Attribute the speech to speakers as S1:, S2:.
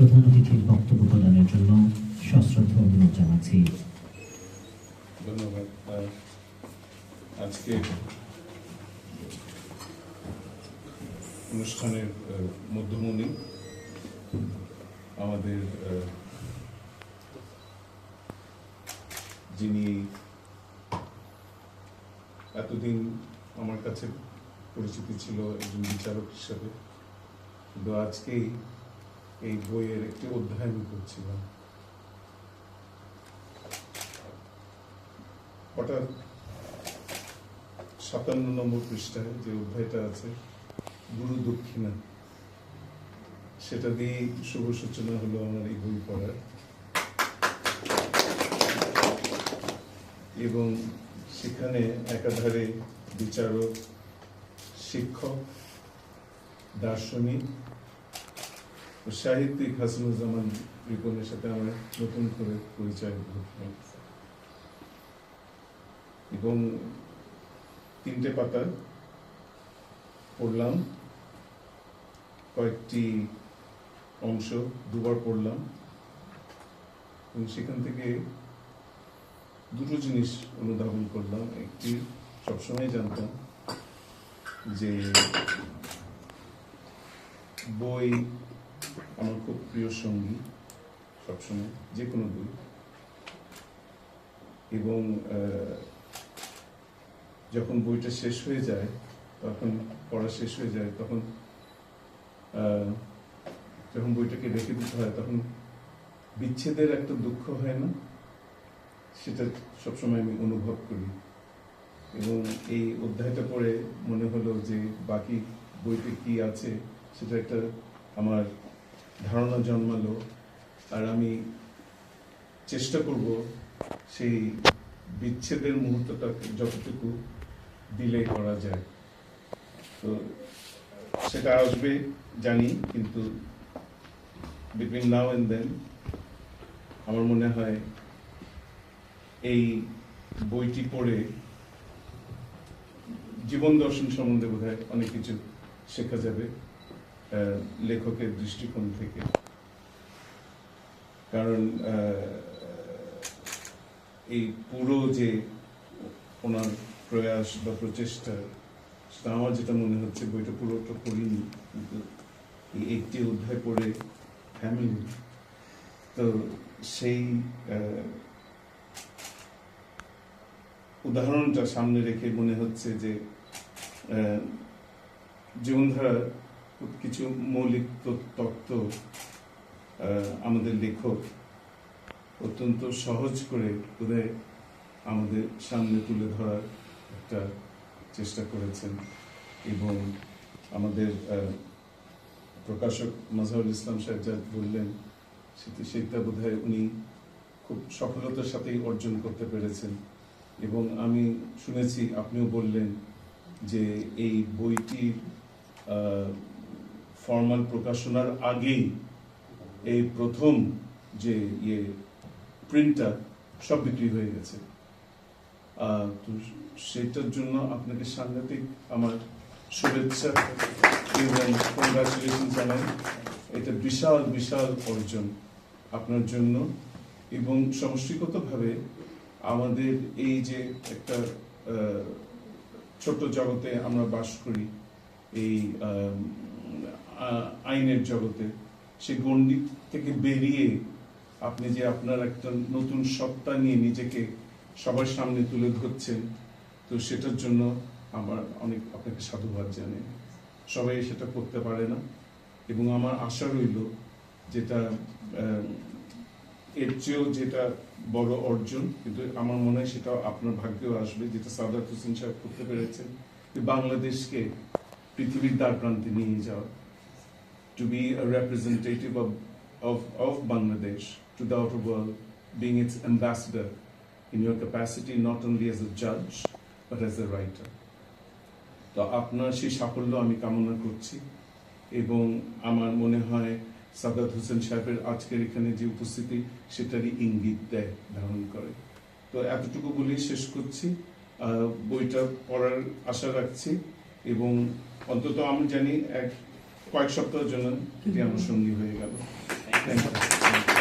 S1: প্রধান অতিথির বক্তব্য প্রদানের জন্য সশ্রদ্ধ অনুরোধ জানাচ্ছি।
S2: ধন্যবাদ আজকে অনুষ্ঠানের মধ্যমণি আমাদের যিনি এতদিন আমার কাছে পরিচিতি ছিল, একজন বিচারক হিসাবে। কিন্তু আজকেই এই বইয়ের একটি অধ্যায় আমি করছিলাম। হঠাৎ সাতান্ন নম্বর পৃষ্ঠায় যে অধ্যায়টা আছে, গুরু দক্ষিণা, সেটা দিয়ে শুভ সূচনা হলো আমার এই বই পড়ার। এবং সেখানে একাধারে বিচারক, শিক্ষক, দার্শনিক সাহিত্যিক হাসিনুজ্জামান রিপনের সাথে আমরা নতুন করে পরিচয় ঘটলাম এবং তিনটে পাতা পড়লাম, কয়েকটি অংশ দুবার পড়লাম, এবং সেখান থেকে দুটো জিনিস অনুধাবন করলাম। একটি সবসময় জানতাম যে বই আমার খুব প্রিয় সঙ্গী সবসময় যে কোনো বই এবং যখন বইটা শেষ হয়ে যায়, তখন, পড়া শেষ হয়ে যায়, তখন যখন বইটাকে রেখে দিতে হয়, তখন বিচ্ছেদের একটা দুঃখ হয় না? সেটা সবসময় আমি অনুভব করি। এবং এই অধ্যায়টা পড়ে মনে হলো যে, বাকি বইতে কি আছে, সেটা একটা আমার ধারণা জন্মালো, আর আমি চেষ্টা করব সেই বিচ্ছেদের মুহূর্তটা যতটুকু দিলে করা যায়। তো সেটা আসবে, জানি, কিন্তু বিটুইন নাও অ্যান্ড দেন আমার মনে হয় এই বইটি পড়ে জীবন দর্শন সম্বন্ধে বোধ অনেক কিছু শেখা যাবে। লেখকের দৃষ্টিকোণ থেকে। কারণ এই পুরো যে ওনার প্রয়াস বা প্রচেষ্টা সেটা আমার যেটা মনে হচ্ছে বইটা পুরোটা পড়িনি কিন্তু এই একটি অধ্যায় পড়ে ফ্যামিলি তো সেই উদাহরণটা সামনে রেখে মনে হচ্ছে যে আহ, জীবনধারার কিছু মৌলিক তত্ত্ব আমাদের লেখক অত্যন্ত সহজ করে বোধহয় আমাদের সামনে তুলে ধরার একটা চেষ্টা করেছেন এবং আমাদের প্রকাশক মাজহারুল ইসলাম সাহেব যা বললেন, সেটা সেটা বোধ উনি খুব সফলতার সাথেই অর্জন করতে পেরেছেন। এবং আমি শুনেছি, আপনিও বললেন যে এই বইটির ফর্মাল প্রকাশনার আগেই এই প্রথম যে ইয়ে প্রিন্টটা সব বিক্রি হয়ে গেছে। তো সেটার জন্য আপনাকে সাংঘাতিক আমার শুভেচ্ছা এবং কংগ্রাচুলেশন জানাই। এটা বিশাল বিশাল অর্জন আপনার জন্য এবং সমষ্টিগতভাবে আমাদের এই যে একটা ছোট্ট জগতে আমরা বাস করি, এই আইনের জগতে, সে গণ্ডি থেকে বেরিয়ে আপনি যে আপনার একটা নতুন সত্তা নিয়ে নিজেকে সবার সামনে তুলে ধরছেন, তো সেটার জন্য আমার অনেক আপনাকে সাধুবাদ জানাই। সবাই সেটা করতে পারে না। এবং আমার আশা রইল যেটা এর চেয়েও যেটা বড় অর্জন, কিন্তু আমার মনে হয় সেটা আপনার ভাগ্যেও আসবে, যেটা সাদাত হোসেন সাহেব করতে পেরেছেন বাংলাদেশকে পৃথিবীর দ্বার প্রান্তে নিয়ে যাওয়া। To be a representative of, of, of Bangladesh to the outer world, being its ambassador in your capacity not only as a judge but as a writer. তো আপনার সেই সাফল্য আমি কামনা করছি এবং আমার মনে হয় সাদাত হোসেন সাহেবের আজকের এখানে যে উপস্থিতি সেটারই ইঙ্গিত দেয় ধারণ করে তো এতটুকু বলেই শেষ করছি বইটা পড়ার আশা রাখছি এবং অন্তত আমি জানি এক কয়েক সপ্তাহের জন্য এটি আমার সঙ্গী হয়ে গেল। Thank you